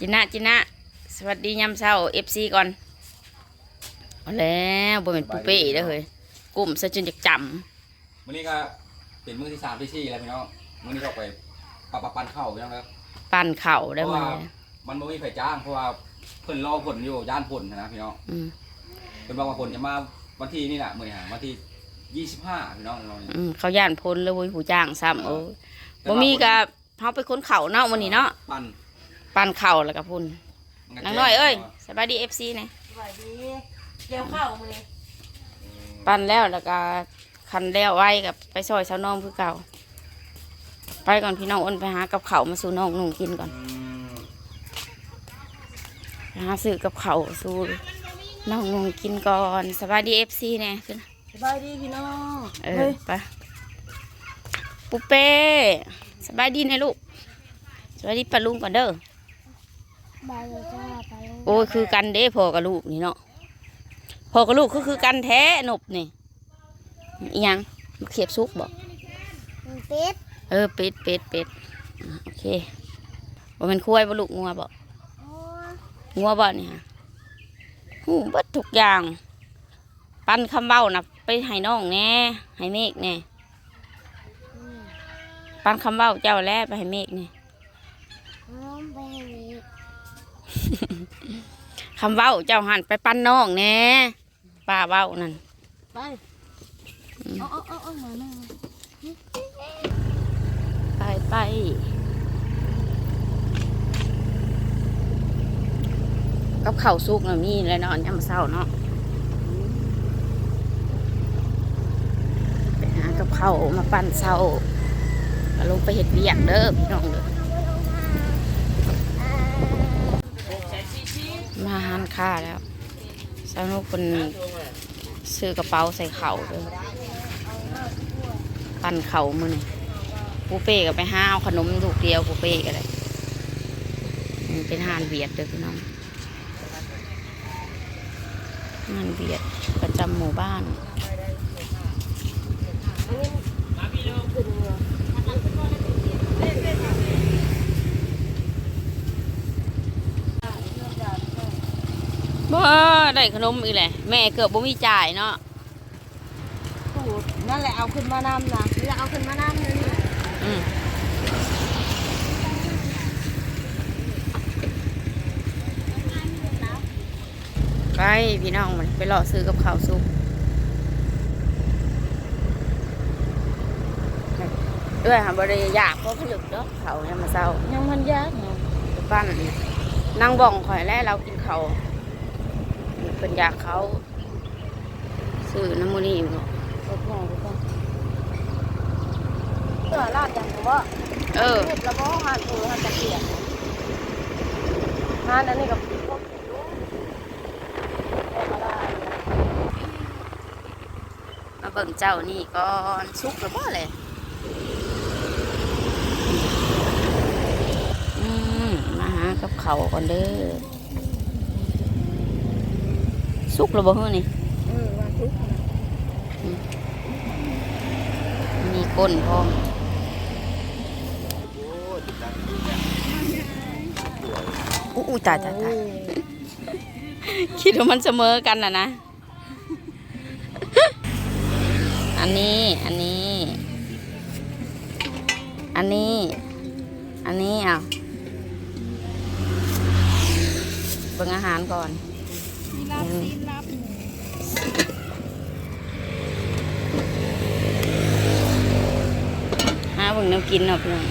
จินะจินะสวัสดียามเช้าเอฟซีก่อนเอาแล้วบ่เป็นปูเป้เด้อเฮ้ยกลุ่มซะจนจะจมื้อนี้ก็เป็นมื้อที่สามที่สี่แล้วพี่น้องมื้อนี้ก็ไปปะปะปันข้าวพี่น้องครับำปั่นเข่าได้เพราะมาว่ามันบ่มีไฟจ้างเพราะว่าเพิ่นรอผลอยู่ย่านผลนะพี่น้องอืมเพิ่นบอกว่าผลจะมาวันที่นี่แหละมื้อนี้ฮะวันที่25พี่น้องเรานี่อืมเขาย่านพ้นเลยเว้ยผู้จ้างซ้ำโอ้ยบ่มีก็เฮาไปค้นเข่าเนาะวันนี้เนาะปั่น ปั่นเข่าแล้วก็พุ่นมันางน้อยเอ้ยสบายดีเอฟซีนะสวัสดีเกี่ยวข้าวมือนี้ปั่นแล้วแล้วก็คันแล้วไว้กับไปซอยชาวน้องคือเก่า ไปก่อนพี่น้องอ้นไปหากับเขาวมาสู่น้องนุ่งกินก่อนอืมไปหาซื้อกับเขาวสู่น้องนุ่งกินก่อนสบายดีเอฟซีเนี่ยขึ้นสบายดีพี่น้องเอเฮ้อยไปปุ๊เป้สบายดีนะลูกสบายดีปลาลุงก่อนเด้อ โอ้ยคือกันเด้พ่อกับลูกนี่เนาะพ่อกับลูกก็คือกันแท้หนบนี่อิหยังมะเขียบซุกบอกเป็ดเออเป็ดเป็ดเป็ดอะโอเคบ่แมันคุ้ยบ่ลูกงัวบ่โอ้งัวบ่เนี่ยหูเบิดทุกอย่าง ปั้นคำเบ้านะไปให้น้องแน่ให้เมฆแน่ปั้นคำเบ้าเจ้าแล้วไปให้เมฆแน่น้องไปนี่ คำเบ้าเจ้าหันไปปั้นน้องแน่ป้าเบ้านั่นไปเอาเอาเอาเอามาหน่อยไปไปกับข้าวสุกน่ะมีแล้วเนาะยามมื้อเช้าเนาะไปหากับข้าวมาปั้นเช้าก็ลงไปเห็ดเวียกเด้อพี่น้องเด้อ ค่าแล้วสาวนุกคนซื้อกระเป๋าใส่เข่าเด้อปั้นเข่ามือนี่ปูเป้ก็ไปห้าเอาขนมลูกเดียวปูเป้ก็เลยเป็นหานเวียดเด้อพี่น้องหานเวียดประจำหมู่บ้านบ่ ได้ขนมอีกแหละแม่เกือบบ่มีจ่ายเนาะปูดนั่นแหละเอาขึ้นมานำนะนี่เอาขึ้นมานำนี่แหละอืมไปพี่น้องมันไปรอซื้อกับข้าวซุปด้วยค่ะบริยากเพราะผลึกเนาะเขาเนี่ยมาเศร้ายังมันยากเนาะปั้นนั่งบ่องข่อยแล้วเรากินเขาว เป็นอยากเขาซื้อน้ำมูนี่อยู่เนาะเอาไปเอาไปเสือลาดอย่างผมว่าเออเห็ดละบ่หานปูหานตะเกียบหานอันนี้กับพวกลูกเอามาได้มาเบิ่งเจ้านี่ก่อนสุกหรือบ่เลยอืมมาหากับเขาวก่อนเด้อ สุกหรือบ่เฮ้อนี่เออว่าทุกข์นะมีก้นพร้อมอู้อู้ตายตายตายคิดว่ามันเสมอกันนะนะ อันนี้ อันนี้ อันนี้ อันนี้อะเบิ่งอาหารก่อน อืมหาเบิ่งน้ำกินเนาะพี่น้อง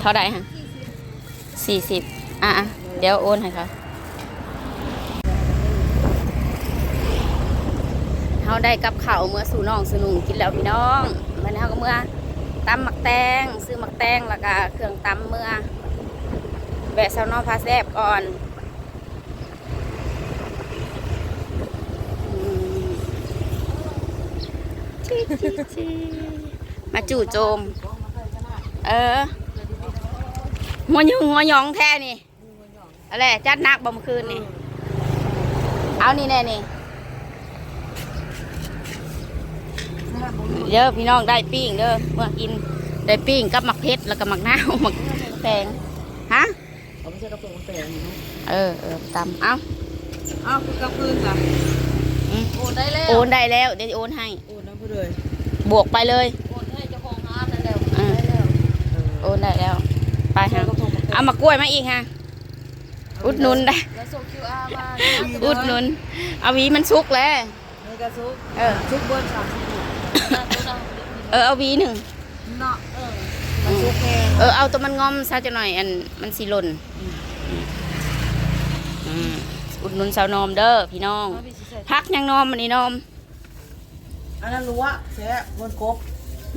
เท่าไหร่ฮะสี่สิบอะเดี๋ยวโอนให้เขาเฮาได้กับข้าวเมื่อสู่น้องสนุงกินแล้วพี่น้องมันเฮาก็เมื่อ ตำหมักแตงซื้อหมักแตงแล้วก็เครื่องตำเมื่อแวะเซาน้องพาแซบก่อนอืมชิชิชิมาจู่โจม เออหัวยุงหัวหยองแท้นี่อะไรจัดหนักบ่เมื่อคืนนี่ เอานี่แน่นี่ นะบ่มี เด้อพี่น้องได้ปิ้งเด้อเมื่อกินได้ปิ้งกับหมักเพชรแล้วก็หมักนาวหมักแตงฮะเอาไม่ใช่กระปุกแต่งนี่เออเออตำเอ้าอ้าวคือกระพื้นจ้ะอืมโอนได้แล้วโอนได้แล้วเดี๋ยวจะโอนให้โอนน้ำผู้เลยบวกไปเลยโอนให้เจ้าของร้านนั่นแล้วอ่าได้แล้วโอนได้แล้วไปฮะกระปุกเอามากล้วยมาอีกฮะอุดหนุนได้แล้วส่ง QR มาอุดหนุนเอาหวีมันสุกแล้วในกระซุกเออซุกบนสามสิบ เออเอาหวีหนึ่งเนาะเออมันซุกแห้งเออเอาตัวมันงอมซะจะหน่อยอันมันสีหล่นอืมอุดหนุนสาวนอมเด้อพี่น้อง พักยังนอมมันนี่นอม อันนั้นรู้ว่าเสียบนกบ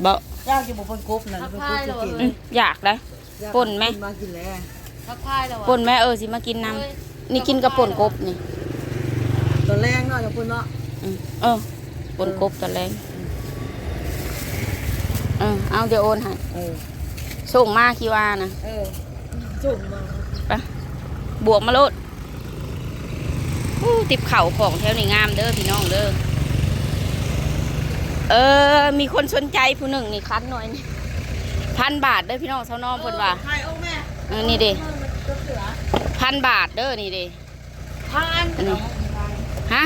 บ่ย่างอยู่บนกบนั่นบนกบจะกินอืมอยากเลยป่นไหมมากินแล้วทักทายแล้วป่นแม่เออสิมากินน้ำนี่กินกับป่นกบนี่ตอนแรกเนาะอย่าพูดเนาะอืมเออป่นกบตอนแรง เออเอาเดี๋ยวโอนให้เออส่งมาคิวานะเออจุ่มมาไปบวกมาโลดอู้ติบเข่าของแถวนี่งามเด้อพี่น้องเด้อเออ มีคนสนใจผู้หนึ่งนี่คันหน่อยนี่พันบาทเด้อพี่น้องเซาน้องเพิ่นว่าใครเอาแม่เออนี่เด้เออมันก็เสือพันบาทเด้อนี่เด้ทานอันนี้ฮะ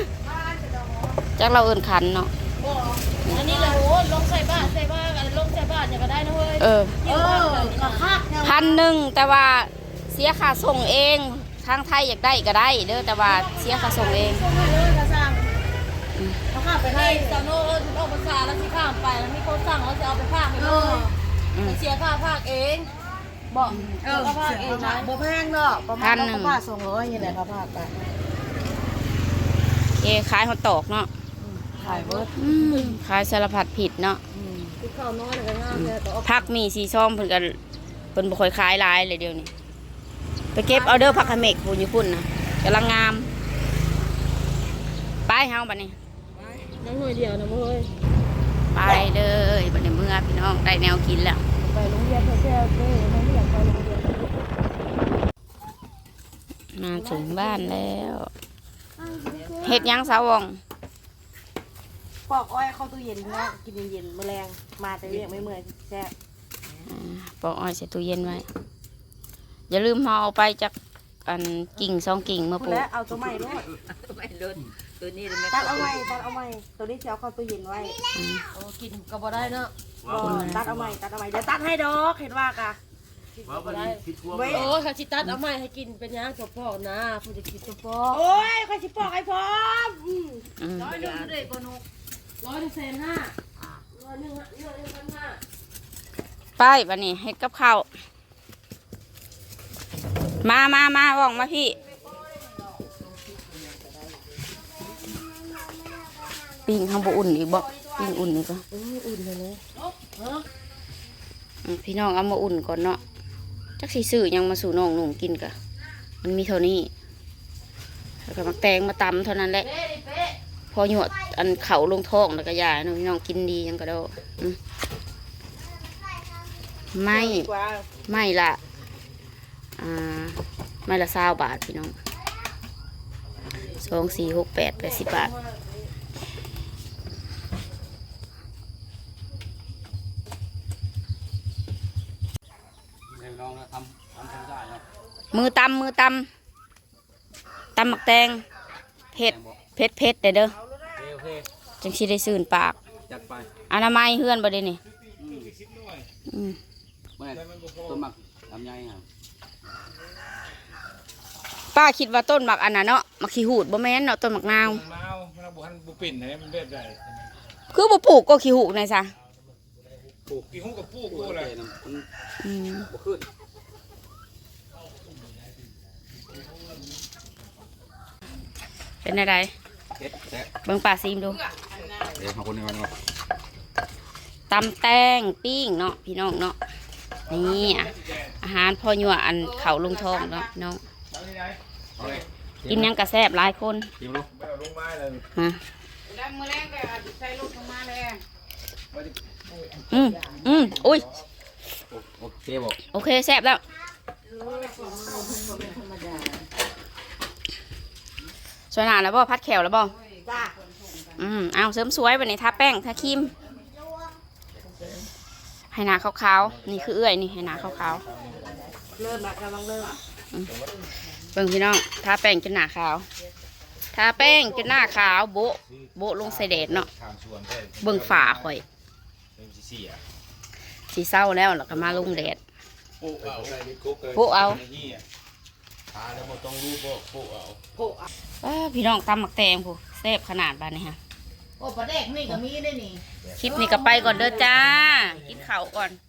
จักเราเอินคันเนาะอันนี้เลยโอ้ลงใส่บ้านใส่บ้านล งใส่บ้านอย่างก็ได้นะเว้ยเออเออกระคักเนี่ยพันหนึ่งแต่ว่าเสียค่าส่งเองทางไทยอยากได้ก็ได้เด้อแต่ว่าเสียค่าส่งเองส่งให้เลยกระซังกระคักไปให้ให้สาวโน้ตออกภาษาแล้วที่ข้ามไปแล้วมีคนสั่งเราจะเอาไปภาคให้เอเลอยอืมเสียค่าภาคเองบอกเออก็ภาคเสีเอยงนะนะบ่แพงเนาะประมาพัณนหนึ่งกระพาส่งร้อยนี่แหละกระพากันเอขายหอตอกเนาะขายเบิดอืมขายสารพัดผิดเนาะคือ ข้าวน้อยเลยก็ง่ายเลยแต่เอาพักมีสีส้มเพิ่นกันเพิ่นบ่ค่อยขายหลายเลยเดี๋ยวนี้ ไปเก็บเอาเด้อผักขะเมกพูนอยู่พุ่นนะกำลังงาม ไปเฮาบัดนี้ น้ำหน่วยเดียวนะเว้ยไปเลยบัดนี้เมื่อพี่น้องได้แนวกินแล้ว ไปโรงเรียนแท้ๆเด้ไม่อยากไปโรงเรียนมาถึงบ้านแล้ว เฮ็ดหยังสาวอง ปอกอ้อยเข้าตู้เย็นเนาะกินเย็นๆแมลงมาแต่เรียกไม่เมื่อยแซ่บอ่าปอกอ้อยใส่ตู้เย็นไว้ อย่าลืมห่อเอาไปจากอันกิ่งสองกิ่งมาปลูแล้กวเอาตัวใหม่ด้วยไม่ลดตัวนี้เลยตัดเอาใหม่ตัดเอาใหม่ตัวนี้จะเอาเข้าตู้เย็นไว้โอ้กินก็บ่ได้เนาะบ่ตัดเอาใหม่ตัดเอาใหม่เดี๋ยวตัดให้ดอกเห็นว่ากะกินก็บ่ได้ไว้โอ้เขาจิตัดเอาไม้ให้กินเป็นยังตัวปอกนะผู้จะกินตัวปอกโอ้ยค่อยสิปอกให้พร้อมอืมอืมร้อยหนึ่งเด็กกว่านุก ร้อยหนึ่งแสนห้าร้อยหนึ่งร้อยหนึ่งพันห้าไปบัดนี้เฮ็ดกับข้าวมามามาว่องมาพี่ ปิ้งข้างบอุ่นอีกบ่ปิ้งอุ่นอีกก็อุ่นเลยนะอืมพี่น้องเอามาอุ่นก่อนเนาะจักสิซื้อหยังมาสู่น้องหนุ่งกินกะมันมีเท่านี้แล้วก็มักแตงมาตำเท่านั้นแหละ พอหยดอันเข่าลงท้องแล้วก็ยายน้องพี่น้องกินดียังก็ได้ไม่ไม่ละอ่าไม่ละเศร้าบาทพี่น้องสองสี่หกแปดแปดสิบบาทเดี๋ยวน้องทำทำทำได้เนาะมือตำมือตำตำหมักแตงเผ็ด เผ็ดเผ็ดเด้อเด้อโอเคโอเคจังสิได้ซื่นปากจัดไปอนามัยเฮือนบ่ได้นี่อืมเมื่อต้นหมักลำไยอะป้าคิดว่าต้นหมักอันน่ะเนาะหมักขี้หูดบ่แม่นเนาะต้นหมักนาวมาวมันบุหันบุปิ่นให้มันแบบใดคือบ่ปลูกก็ขี้หูกในซะปลูกกี่หูกับปลูกโอกูอะไรเคนะมันอืมบ่ขึ้นเป็นอะไร เฮ็ดแซ่บเบิ่งป้าซีมดูเดี๋ยวขอบคุณก่อนเนาะตำแตงปิ้งเนาะพี่น้องเนาะนี่อะอาหารพอหยั่วอันเข่าลงท้องเนาะพี่น้องโอเคกินหยังกระแซบหลายคนชิมดูไม่เอาลงไม้เลยฮะอืมอืมอุ้ยโอเคบอกโอเคแซบแล้ว สวยหนาแล้วบ่พัดแขวแล้วบ่จ้าอืมเอาเสริมสวยวันนี้ทาแป้งทาครีมให้หนาขาวๆนี่คือเอื้อยนี่ให้หนาขาวเริ่มละกำลังเริ่มๆเบิ่งพี่น้องทาแป้งจนหนาขาวทาแป้งจนหน้าขาวโบะโบะลงใส่แดดเนาะทางสวนได้เบิ่งฝาข่อยเป็นสิเสียสีเศร้าแล้วแล้วก็มาลงแดดปลูกเอาได้มีกุ๊กเลยปลูกเอา นี่อะหาแล้วบ่ต้องรู้บ่ปลูกเอาโอ้อะว้าพี่น้องตำหมักแตงผู้แซ่บขนาดบานนี้ฮะ โอ้ปลาแดกนี่ก็มีได้นี่ คลิปนี้ก็ไปก่อนเด้อจ้า กินข้าวก่อนเ